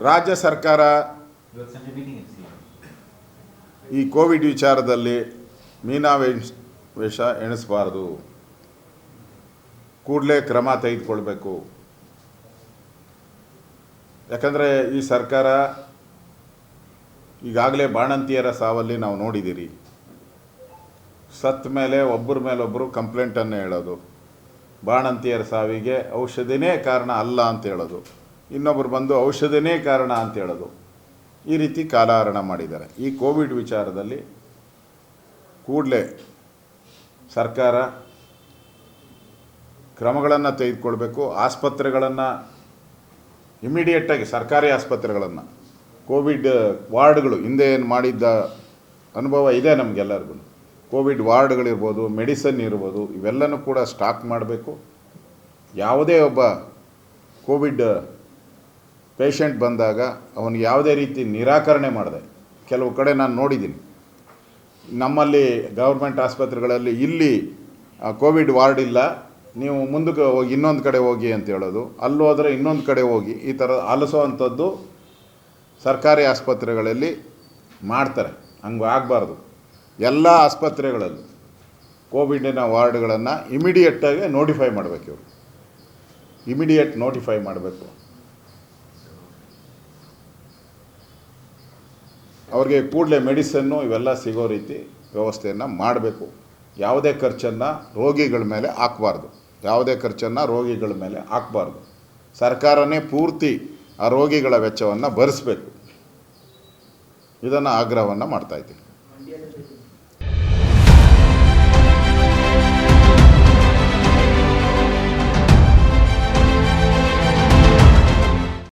ರಾಜ್ಯ ಸರ್ಕಾರ ಈ ಕೋವಿಡ್ ವಿಚಾರದಲ್ಲಿ ಮೀನಾವೇಶ ವೇಷ ಎಣಿಸಬಾರ್ದು. ಕೂಡಲೇ ಕ್ರಮ ತೆಗೆದುಕೊಳ್ಬೇಕು. ಯಾಕಂದರೆ ಈ ಸರ್ಕಾರ ಈಗಾಗಲೇ ಬಾಣಂತಿಯರ ಸಾವಲ್ಲಿ ನಾವು ನೋಡಿದ್ದೀರಿ. ಸತ್ತ ಮೇಲೆ ಒಬ್ಬರ ಮೇಲೊಬ್ಬರು ಕಂಪ್ಲೇಂಟನ್ನು ಹೇಳೋದು. ಬಾಣಂತಿಯರ ಸಾವಿಗೆ ಔಷಧಿನೇ ಕಾರಣ ಅಲ್ಲ ಅಂತ ಹೇಳೋದು. ಇನ್ನೊಬ್ಬರು ಬಂದು ಔಷಧನೇ ಕಾರಣ ಅಂತ ಹೇಳೋದು. ಈ ರೀತಿ ಕಾಲಹರಣ ಮಾಡಿದ್ದಾರೆ. ಈ ಕೋವಿಡ್ ವಿಚಾರದಲ್ಲಿ ಕೂಡಲೇ ಸರ್ಕಾರ ಕ್ರಮಗಳನ್ನು ತೆಗೆದುಕೊಳ್ಬೇಕು. ಆಸ್ಪತ್ರೆಗಳನ್ನು ಇಮಿಡಿಯೇಟಾಗಿ ಸರ್ಕಾರಿ ಆಸ್ಪತ್ರೆಗಳನ್ನು. ಕೋವಿಡ್ ವಾರ್ಡ್ಗಳು ಹಿಂದೆ ಏನು ಮಾಡಿದ್ದ ಅನುಭವ ಇದೆ ನಮಗೆಲ್ಲರಿಗೂ. ಕೋವಿಡ್ ವಾರ್ಡ್ಗಳಿರ್ಬೋದು, ಮೆಡಿಸನ್ ಇರ್ಬೋದು, ಇವೆಲ್ಲನೂ ಕೂಡ ಸ್ಟಾಕ್ ಮಾಡಬೇಕು. ಯಾವುದೇ ಒಬ್ಬ ಕೋವಿಡ್ ಪೇಷಂಟ್ ಬಂದಾಗ ಅವನು ಯಾವುದೇ ರೀತಿ ನಿರಾಕರಣೆ ಮಾಡಿದೆ. ಕೆಲವು ಕಡೆ ನಾನು ನೋಡಿದ್ದೀನಿ. ನಮ್ಮಲ್ಲಿ ಗೌರ್ಮೆಂಟ್ ಆಸ್ಪತ್ರೆಗಳಲ್ಲಿ ಇಲ್ಲಿ ಕೋವಿಡ್ ವಾರ್ಡ್ ಇಲ್ಲ. ನೀವು ಮುಂದಕ್ಕೆ ಹೋಗಿ, ಇನ್ನೊಂದು ಕಡೆ ಹೋಗಿ ಅಂತ ಹೇಳೋದು. ಅಲ್ಲಿ ಹೋದರೆ ಇನ್ನೊಂದು ಕಡೆ ಹೋಗಿ, ಈ ಥರ ಆಲಿಸೋವಂಥದ್ದು ಸರ್ಕಾರಿ ಆಸ್ಪತ್ರೆಗಳಲ್ಲಿ ಮಾಡ್ತಾರೆ. ಹಂಗೆ ಆಗಬಾರ್ದು. ಎಲ್ಲ ಆಸ್ಪತ್ರೆಗಳಲ್ಲೂ ಕೋವಿಡಿನ ವಾರ್ಡ್ಗಳನ್ನು ಇಮಿಡಿಯೇಟಾಗಿ ನೋಟಿಫೈ ಮಾಡಬೇಕು ಇವರು. ಇಮಿಡಿಯೇಟ್ ನೋಟಿಫೈ ಮಾಡಬೇಕು. ಅವ್ರಿಗೆ ಕೂಡಲೇ ಮೆಡಿಸನ್ನು ಇವೆಲ್ಲ ಸಿಗೋ ರೀತಿ ವ್ಯವಸ್ಥೆಯನ್ನು ಮಾಡಬೇಕು. ಯಾವುದೇ ಖರ್ಚನ್ನು ರೋಗಿಗಳ ಮೇಲೆ ಹಾಕಬಾರ್ದು. ಯಾವುದೇ ಖರ್ಚನ್ನು ರೋಗಿಗಳ ಮೇಲೆ ಹಾಕಬಾರ್ದು. ಸರ್ಕಾರನೇ ಪೂರ್ತಿ ಆ ರೋಗಿಗಳ ವೆಚ್ಚವನ್ನು ಭರಿಸಬೇಕು. ಇದನ್ನು ಆಗ್ರಹವನ್ನು ಮಾಡ್ತಾಯಿದ್ದೀನಿ